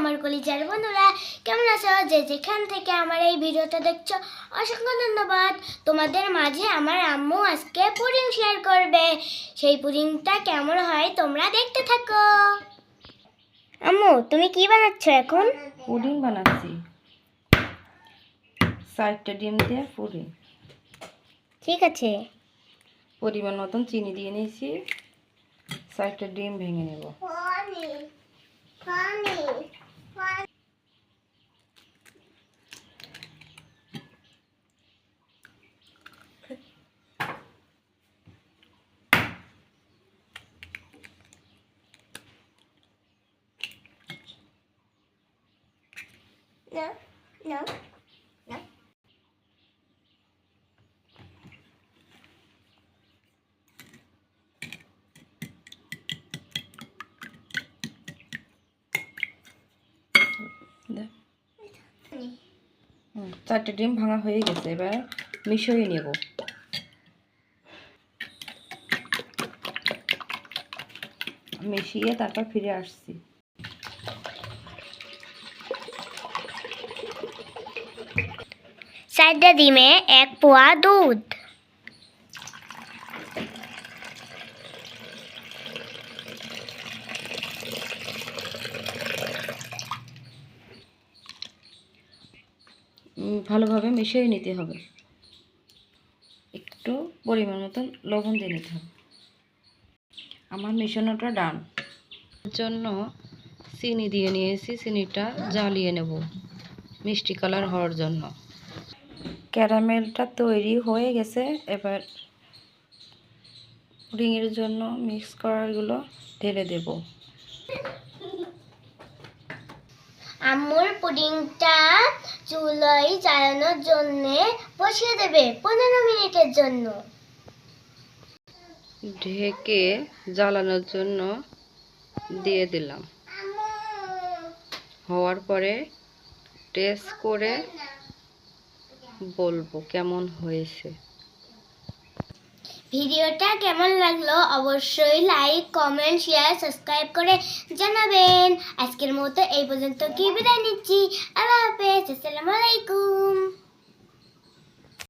আমার কলিজার বন্ধুরা কেমন আছো? যে যেখান থেকে আমার এই ভিডিওটা দেখছ অসংখ্য ধন্যবাদ। তোমাদের মাঝে আমার আম্মু আজকে পুডিং শেয়ার করবে। সেই পুডিংটা কেমন হয় তোমরা দেখতে থাকো। আম্মু তুমি কি বানাচ্ছ এখন? পুডিং বানাচ্ছি। চারটা ডিম দিয়ে পুডিং ঠিক আছে। পরিমাণ মতন চিনি দিয়ে নিয়েছি। চারটা ডিম ভেঙে নেব। No, no, no. চারটে ডিম ভাঙা হয়ে গেছে এবার মিশিয়ে নেব। মিশিয়ে তারপর ফিরে আসছি। চারটা ডিমে এক পোয়া দুধ। ভালোভাবে মিশিয়ে নিতে হবে। একটু পরিমাণ মতন লবণ দিয়ে নিতে হবে। আমার মিশানোটা ডান। জন্য চিনি দিয়ে নিয়েছি, চিনিটা জ্বালিয়ে নেব মিষ্টি কালার হওয়ার জন্য। ক্যারামেলটা তৈরি হয়ে গেছে। এবার পুডিংয়ের জন্য মিক্স করারগুলো ঢেলে দেব। আম্মুর পুডিংটা চুলোয় জ্বালানোর জন্য বসিয়ে দেবে পনেরো মিনিটের জন্য। ঢেকে জ্বালানোর জন্য দিয়ে দিলাম। হওয়ার পরে টেস্ট করে বলব, কেমন হয়েছে? ভিডিওটা কেমন লাগল অবশ্যই লাইক কমেন্ট শেয়ার সাবস্ক্রাইব করে জানাবেন। আজকের মতো এই পর্যন্ত কি বিদায় নিচ্ছি? আল্লাহ হাফেজ, আসসালামু আলাইকুম।